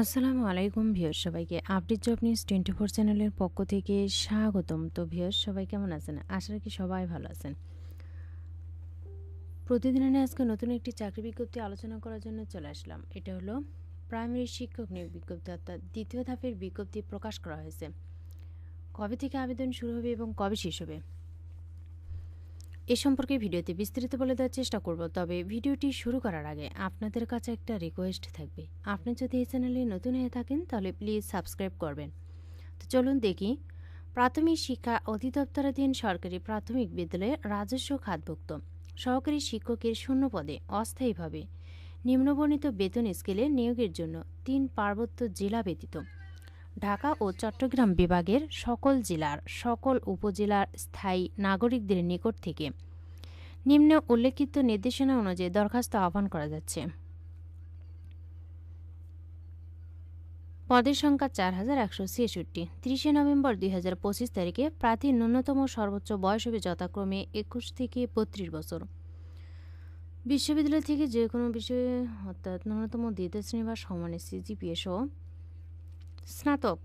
আসসালামু আলাইকুম ভিউয়ার সবাইকে update job news twenty four চ্যানেলের পক্ষ থেকে স্বাগতম। তো ভিউয়ার সবাই কেমন আছেন? আশা রাখি সবাই ভালো আছেন। প্রতিদিনের আজকে নতুন একটি চাকরি বিজ্ঞপ্তি আলোচনা করার জন্য চলে আসলাম। এটা হলো, প্রাইমারি শিক্ষক নিয়োগ বিজ্ঞপ্তি, অর্থাৎ দ্বিতীয় ধাপের বিজ্ঞপ্তি প্রকাশ করা হয়েছে। কবে থেকে আবেদন শুরু হবে এবং কবে শেষ হবে? এ সম্পর্কে ভিডিওতে বিস্তারিত বলে দেওয়ার চেষ্টা করব, তবে ভিডিওটি শুরু করার আগে আপনাদের কাছে একটা রিকোয়েস্ট থাকবে। আপনি যদি এই চ্যানেলে নতুন হয়ে থাকেন, তাহলে প্লিজ সাবস্ক্রাইব করবেন। তো চলুন দেখি। প্রাথমিক শিক্ষা অধিদপ্তরাধীন সরকারি প্রাথমিক বিদ্যালয়ে রাজস্ব খাতভুক্ত। সহকারী শিক্ষকের শূন্য পদে অস্থায়ীভাবে নিম্নবর্ণিত বেতন স্কেলে নিয়োগের জন্য তিন পার্বত্য জেলা ব্যতীত। ঢাকা ও চট্টগ্রাম বিভাগের সকল জেলার সকল উপজেলার স্থায়ী নাগরিকদের নিকট থেকে নিম্ন উল্লেখিত নির্দেশনা অনুযায়ী দরখাস্ত আহ্বান করা যাচ্ছে। পদের সংখ্যা চার হাজার একশো ছেষট্টি। তিরিশে নভেম্বর দুই হাজার পঁচিশ তারিখে প্রার্থীর ন্যূনতম সর্বোচ্চ বয়স হবে যথাক্রমে একুশ থেকে বত্রিশ বছর। বিশ্ববিদ্যালয় থেকে যে কোনো বিষয়ে অর্থাৎ ন্যূনতম দ্বিতীয় শ্রেণি বা সমানের সিজিপিএ সহ স্নাতক,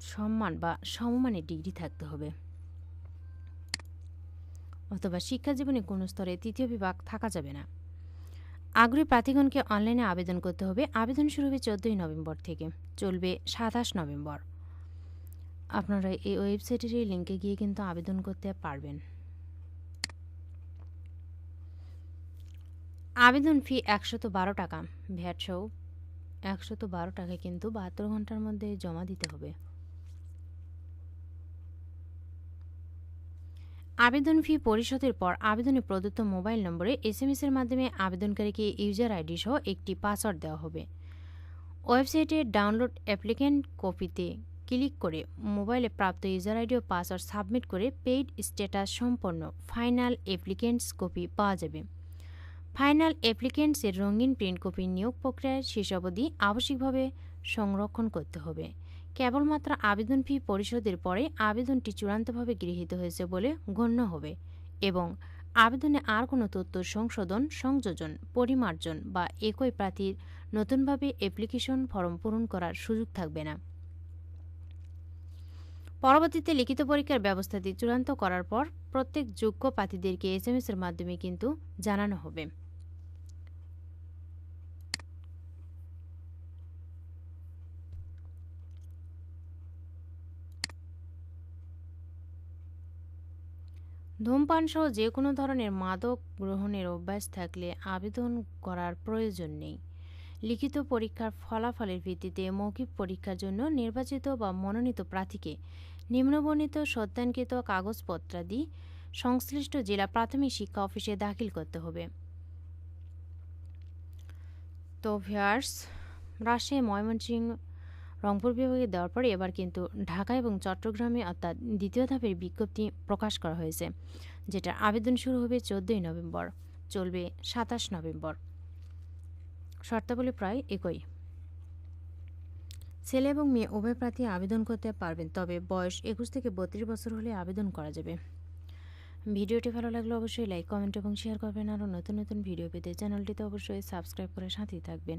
সম্মান বা সমমানের ডিগ্রি থাকতে হবে। অথবা শিক্ষা জীবনে কোনো স্তরে তৃতীয় বিভাগ থাকা যাবে না। আগ্রহী প্রার্থীগণকে অনলাইনে আবেদন করতে হবে। আবেদন শুরু হবে চোদ্দোই নভেম্বর থেকে। চলবে সাতাশ নভেম্বর। আপনারা এই ওয়েবসাইটের এই লিঙ্কে গিয়ে কিন্তু আবেদন করতে পারবেন। আবেদন ফি একশত বারো টাকা। ভ্যাট সহ একশত বারো টাকা কিন্তু বাহাত্তর ঘণ্টার মধ্যে জমা দিতে হবে। আবেদন ফি পরিশোধের পর আবেদনে প্রদত্ত মোবাইল নম্বরে এস এম এর মাধ্যমে আবেদনকারীকে ইউজার আইডি সহ একটি পাসওয়ার্ড দেওয়া হবে। ওয়েবসাইটে ডাউনলোড অ্যাপ্লিকেন্ট কপিতে ক্লিক করে মোবাইলে প্রাপ্ত ইউজার আইডি ও পাসওয়ার্ড সাবমিট করে পেইড স্ট্যাটাস সম্পন্ন ফাইনাল অ্যাপ্লিকেন্টস কপি পাওয়া যাবে। ফাইনাল অ্যাপ্লিকেন্টসের রঙিন প্রিন্ট কপি নিয়োগ প্রক্রিয়ার শেষ অবধি আবশ্যিকভাবে সংরক্ষণ করতে হবে। কেবলমাত্র আবেদন ফি পরিশোধের পরে আবেদনটি চূড়ান্তভাবে গৃহীত হয়েছে বলে গণ্য হবে এবং আবেদনে আর কোনো তথ্য সংশোধন, সংযোজন, পরিমার্জন বা একই প্রার্থীর নতুনভাবে অ্যাপ্লিকেশন ফর্ম পূরণ করার সুযোগ থাকবে না। পরবর্তীতে লিখিত পরীক্ষার ব্যবস্থাটি চূড়ান্ত করার পর প্রত্যেক যোগ্য প্রার্থীদেরকে এস এর মাধ্যমে কিন্তু জানানো হবে। ধূমপান সহ যে কোনো ধরনের মাদক গ্রহণের অভ্যাস থাকলে আবেদন করার প্রয়োজন নেই। লিখিত পরীক্ষার ফলাফলের ভিত্তিতে মৌখিক পরীক্ষার জন্য নির্বাচিত বা মনোনীত প্রার্থীকে নিম্নবর্ণিত সত্যাঙ্কিত কাগজপত্রাদি সংশ্লিষ্ট জেলা প্রাথমিক শিক্ষা অফিসে দাখিল করতে হবে। তো ভিয়ার্স রাজশাহী, ময়মনসিংহ রংপুর বিভাগে দেওয়ার পরে এবার কিন্তু ঢাকা এবং চট্টগ্রামে অর্থাৎ দ্বিতীয় ধাপের বিজ্ঞপ্তি প্রকাশ করা হয়েছে যেটা আবেদন শুরু হবে চোদ্দোই নভেম্বর, চলবে সাতাশ নভেম্বর। শর্তাবলী প্রায় একই। ছেলে এবং মেয়ে উভয় প্রার্থী আবেদন করতে পারবেন, তবে বয়স একুশ থেকে বত্রিশ বছর হলে আবেদন করা যাবে। ভিডিওটি ভালো লাগলে অবশ্যই লাইক, কমেন্ট এবং শেয়ার করবেন। আরও নতুন নতুন ভিডিও পেতে চ্যানেলটিতে অবশ্যই সাবস্ক্রাইব করে সাথেই থাকবেন।